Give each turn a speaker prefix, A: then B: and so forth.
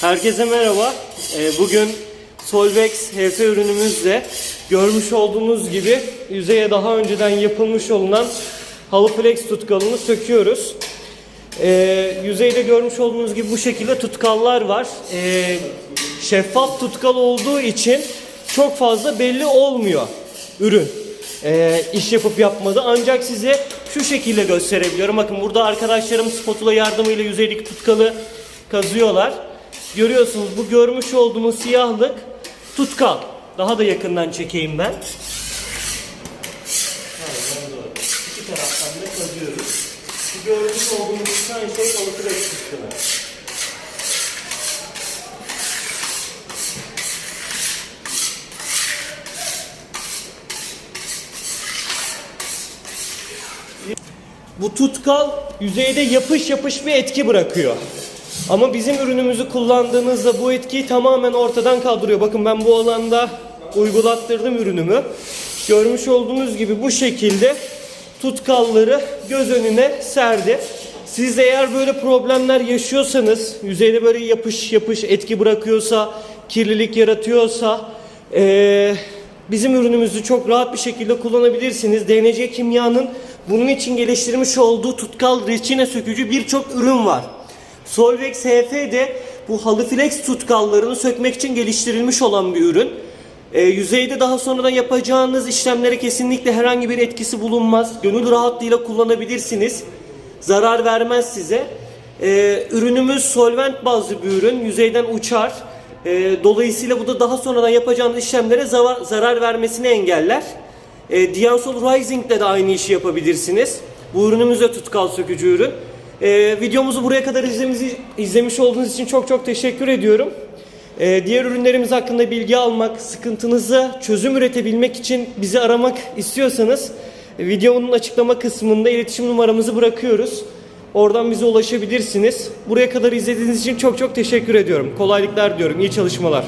A: Herkese merhaba. Ee, Bugün Solvex HF ürünümüzle görmüş olduğunuz gibi yüzeye daha önceden yapılmış olunan halı flex tutkalını söküyoruz. Ee, yüzeyde görmüş olduğunuz gibi bu şekilde tutkallar var. Ee, şeffaf tutkal olduğu için çok fazla belli olmuyor ürün. Ee, iş yapıp yapmadı. Ancak size şu şekilde gösterebiliyorum. Bakın burada arkadaşlarım spatula yardımıyla yüzeydeki tutkalı kazıyorlar. Görüyorsunuz bu görmüş olduğumuz siyahlık tutkal. Daha da yakından çekeyim ben. İki taraftan da kazıyoruz. Bu görmüş olduğumuz sen şey alıkıreç tutkalı. Bu tutkal yüzeyde yapış yapış bir etki bırakıyor. Ama bizim ürünümüzü kullandığınızda bu etkiyi tamamen ortadan kaldırıyor. Bakın ben bu alanda uygulattırdım ürünümü. Görmüş olduğunuz gibi bu şekilde tutkalları göz önüne serdi. Siz de eğer böyle problemler yaşıyorsanız, yüzeyde böyle yapış yapış etki bırakıyorsa, kirlilik yaratıyorsa, eee Bizim ürünümüzü çok rahat bir şekilde kullanabilirsiniz. DNC Kimya'nın bunun için geliştirmiş olduğu tutkal reçine sökücü birçok ürün var. Solvex HF de bu halı flex tutkallarını sökmek için geliştirilmiş olan bir ürün. Ee, yüzeyde daha sonradan yapacağınız işlemlere kesinlikle herhangi bir etkisi bulunmaz. Gönül rahatlığıyla kullanabilirsiniz. Zarar vermez size. Ee, ürünümüz solvent bazlı bir ürün. Yüzeyden uçar. Ee, dolayısıyla bu da daha sonradan yapacağınız işlemlere zava- zarar vermesini engeller. E, Diansol Rising'de de aynı işi yapabilirsiniz. Bu ürünümüz de tutkal sökücü ürün. Ee, videomuzu buraya kadar izlemiş, izlemiş olduğunuz için çok çok teşekkür ediyorum. Ee, diğer ürünlerimiz hakkında bilgi almak, sıkıntınıza çözüm üretebilmek için bizi aramak istiyorsanız e, videonun açıklama kısmında iletişim numaramızı bırakıyoruz. Oradan bize ulaşabilirsiniz. Buraya kadar izlediğiniz için çok çok teşekkür ediyorum. Kolaylıklar diyorum. İyi çalışmalar.